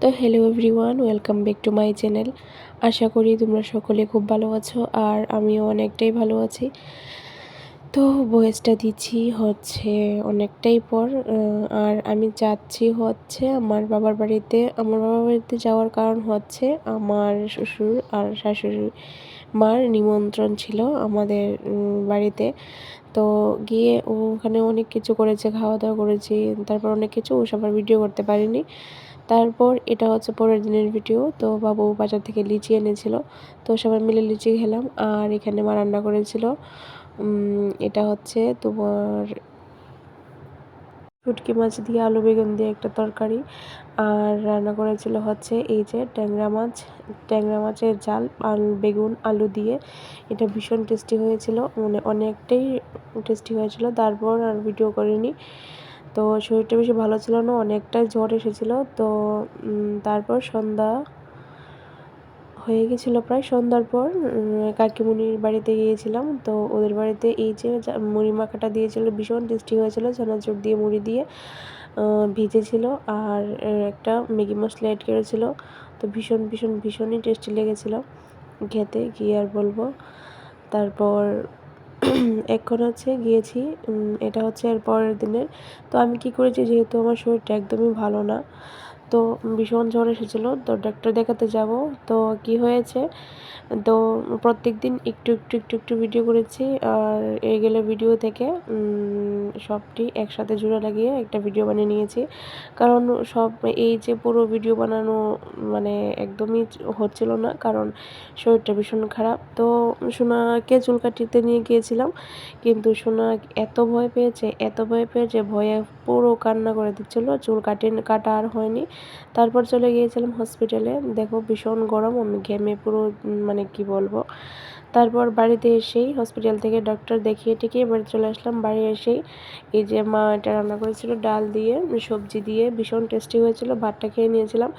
তো hello everyone welcome back to my channel আশা করি তোমরা সকলে খুব ভালো আছো আর আমিও অনেকটাই ভালো আছি। তো বয়েসটা দিচ্ছি হচ্ছে অনেকটাই পর আর আমি যাচ্ছি হচ্ছে আমার বাবার বাড়িতে। আমার বাবার বাড়িতে যাওয়ার কারণ হচ্ছে আমার শ্বশুর আর শাশুড়ি মার নিমন্ত্রণ ছিল আমাদের বাড়িতে। তো গিয়ে ওখানে অনেক কিছু করেছে খাওয়া দাওয়া করেছি, তারপর অনেক কিছু ও সবার ভিডিও করতে পারিনি। তারপর এটা হচ্ছে পরের দিনের ভিডিও তো বাবু বাজার থেকে লিচি এনেছিল, তো সবাই মিলে লিচি খেলাম, আর এখানে মা রান্না করেছিল। এটা হচ্ছে তোমার শুটকি মাছ দিয়ে আলু বেগুন দিয়ে একটা তরকারি, আর রান্না করেছিল হচ্ছে এই যে ট্যাংরা মাছ, ট্যাংরা মাছের জাল আলু বেগুন, আলু দিয়ে। এটা ভীষণ টেস্টি হয়েছিল মানে অনেকটাই টেস্টি হয়েছিল, তারপর আর ভিডিও করিনি। তো শরীরটা বেশি ভালো ছিল না অনেকটাই জ্বর এসেছিল। তো তারপর সন্ধ্যা হয়ে গেছিল প্রায়। সন্ধ্যার পর কাকিমুনির বাড়িতে গিয়েছিলাম। তো ওদের বাড়িতে এই যে মুড়ি মাখাটা দিয়েছিল, ভীষণ টেস্টি হয়েছিল। চানাচুর দিয়ে মুড়ি দিয়ে ভিজেছিল। আর একটা ম্যাগি মশলা অ্যাড করেছিল। তো ভীষণ ভীষণ, ভীষণই টেস্টি লেগেছিলো। খেতে কি আর বলব? তারপর এখন হচ্ছে গিয়েছি এটা হচ্ছে এর পরের দিনের। তো আমি কি করেছি, যেহেতু আমার শরীরটা একদমই ভালো না তো ভীষণ জ্বর এসেছিল, তো ডাক্তার দেখাতে যাব। তো কি হয়েছে? তো প্রত্যেক দিন একটু একটু একটু একটু ভিডিও করেছি, আর গেলে ভিডিও থেকে সবটি একসাথে জুড়ে লাগিয়ে একটা ভিডিও বানিয়ে নিয়েছি। কারণ সব, এই যে পুরো ভিডিও বানানো মানে একদমই হচ্ছিল না, কারণ শরীরটা ভীষণ খারাপ। তো সোনাকে চুল কাটিতে নিয়ে গিয়েছিলাম, কিন্তু সোনা এত ভয় পেয়েছে, এত ভয় পেয়েছে ভয়ে পুরো কান্না করে দিচ্ছিল, চুল কাটে, কাটা আর হয়নি। তারপর চলে গিয়েছিলাম হসপিটালে দেখো, ভীষণ গরম, আমি ঘেমে পুরো মানে কি বলব। তারপর বাড়িতে এসেই হসপিটাল থেকে ডক্টর দেখিয়ে টেকিয়ে বাড়ি চলে আসলাম। বাড়ি এসেই এই যে মা এটা রান্না করেছিল, ডাল দিয়ে, সবজি দিয়ে, ভীষণ টেস্টি হয়েছিল। ভাতটা খেয়ে নিয়েছিলাম।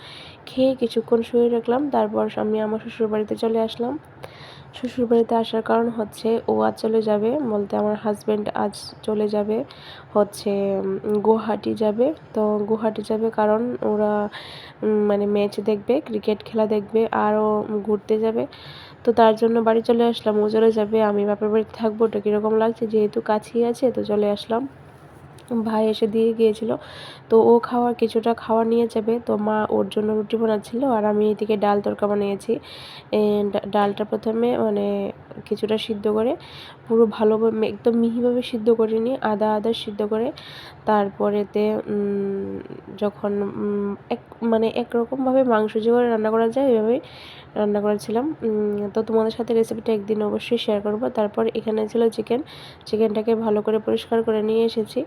খেয়ে কিছুক্ষণ শুয়ে রাখলাম। তারপর আমি আমার শ্বশুর বাড়িতে চলে আসলাম। শ্বশুরবাড়িতে আসার কারণ হচ্ছে ও আজ চলে যাবে বলতে আমার হাজব্যান্ড আজ চলে যাবে, হচ্ছে গুয়াহাটি যাবে। তো গুয়াহাটি যাবে কারণ ওরা মানে ম্যাচ দেখবে ক্রিকেট খেলা দেখবে, আরও ঘুরতে যাবে। তো তার জন্য বাড়ি চলে আসলাম, ও চলে যাবে, আমি বাপের বাড়িতে থাকব, ওটা কীরকম লাগছে? যেহেতু কাছেই আছে, তো চলে আসলাম। ভাই এসে দিয়ে গিয়েছিল। তো ও খাওয়ার কিছুটা খাওয়া নিয়ে যাবে। তো মা ওর জন্য রুটি বানাচ্ছিল। আর আমি এদিকে ডাল তরকা বানিয়েছি। ডালটা প্রথমে মানে কিছুটা সিদ্ধ করে, পুরো ভালোভাবে একদম মিহিভাবে সিদ্ধ করে নিয়ে আদা আদা সিদ্ধ করে তারপরেতে যখন এক মানে একরকমভাবে মাংস যেভাবে রান্না করা যায় ওইভাবেই রান্না করেছিলাম। তো তোমাদের সাথে রেসিপিটা একদিন অবশ্যই শেয়ার করব। তারপর এখানে ছিল চিকেন চিকেনটাকে ভালো করে পরিষ্কার করে নিয়ে এসেছি।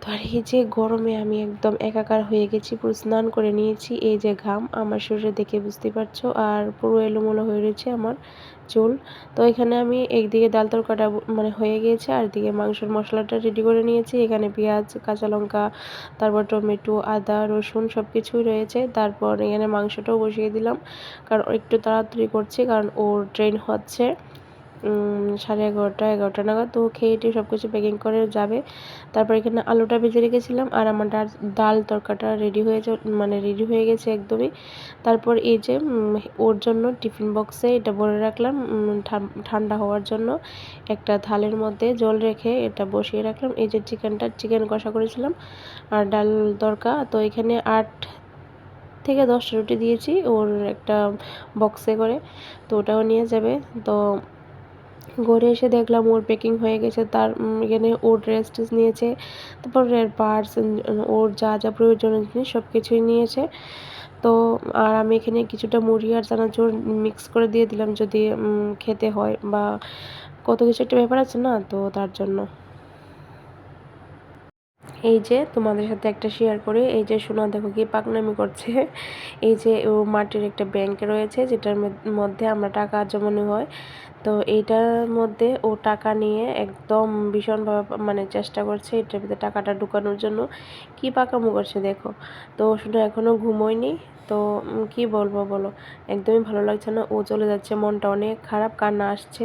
তো আর এই যে গরমে আমি একদম একাকার হয়ে গেছি, পুরো স্নান করে নিয়েছি। এই যে ঘাম, আমার শরীরে দেখে বুঝতে পারছ। আর পুরো এলোমেলো হয়ে রয়েছে আমার। চুল। তো এখানে আমি একদিকে ডাল তরকাটা মানে হয়ে গিয়েছে, আর দিকে মাংসের মশলাটা রেডি করে নিয়েছি। এখানে পেঁয়াজ, কাঁচা লঙ্কা, তারপর টমেটো, আদা, রসুন সব কিছুই রয়েছে। তারপর এখানে মাংসটাও বসিয়ে দিলাম, কারণ একটু তাড়াতাড়ি করছি, কারণ ওর ট্রেন হচ্ছে। সাড়ে এগারোটা এগারোটা নাগাদ তো খেয়ে টেয়ে সব কিছু প্যাকিং করে যাবে। তারপর এখানে আলুটা ভেজে রেখেছিলাম আর আমার ডাল ডাল তরকাটা রেডি হয়ে মানে রেডি হয়ে গেছে একদমই। তারপর এই যে ওর জন্য টিফিন বক্সে এটা ভরে রাখলাম ঠান্ডা হওয়ার জন্য। একটা থালের মধ্যে জল রেখে এটা বসিয়ে রাখলাম। এই যে চিকেনটা, চিকেন কষা করেছিলাম আর ডাল তরকা। তো এখানে আট থেকে দশটা রুটি দিয়েছি, ওর একটা বক্সে করে। তো ওটাও নিয়ে যাবে। তো ঘরে এসে দেখলাম ওর প্যাকিং হয়ে গেছে, তার এখানে ওর ড্রেস টেস নিয়েছে, তারপর পার্স ওর যা যা প্রয়োজনীয় জিনিস সব কিছুই নিয়েছে। তো, আর আমি এখানে কিছুটা মুড়ি আর চানাচুর মিক্স করে দিয়ে দিলাম যদি খেতে হয় বা কত কিছু একটা ব্যাপার আছে না, তো তার জন্য। এই যে তোমাদের সাথে একটা শেয়ার করে, এই যে সোনা দেখো কি পাকনামি করছে। এই যে ও মাটির একটা ব্যাংক রয়েছে, যেটার মধ্যে আমরা টাকা জমানো হয়। তো এইটার মধ্যে ও টাকা নিয়ে একদম ভীষণভাবে মানে চেষ্টা করছে এটার ভিতরে টাকাটা ঢুকানোর জন্য। কি পাকামো করছে দেখো। তো শুধু এখনও ঘুমোয়নি। তো কি বলব বলো? একদমই ভালো লাগছে না। ও চলে যাচ্ছে, মনটা অনেক খারাপ, কান্না আসছে।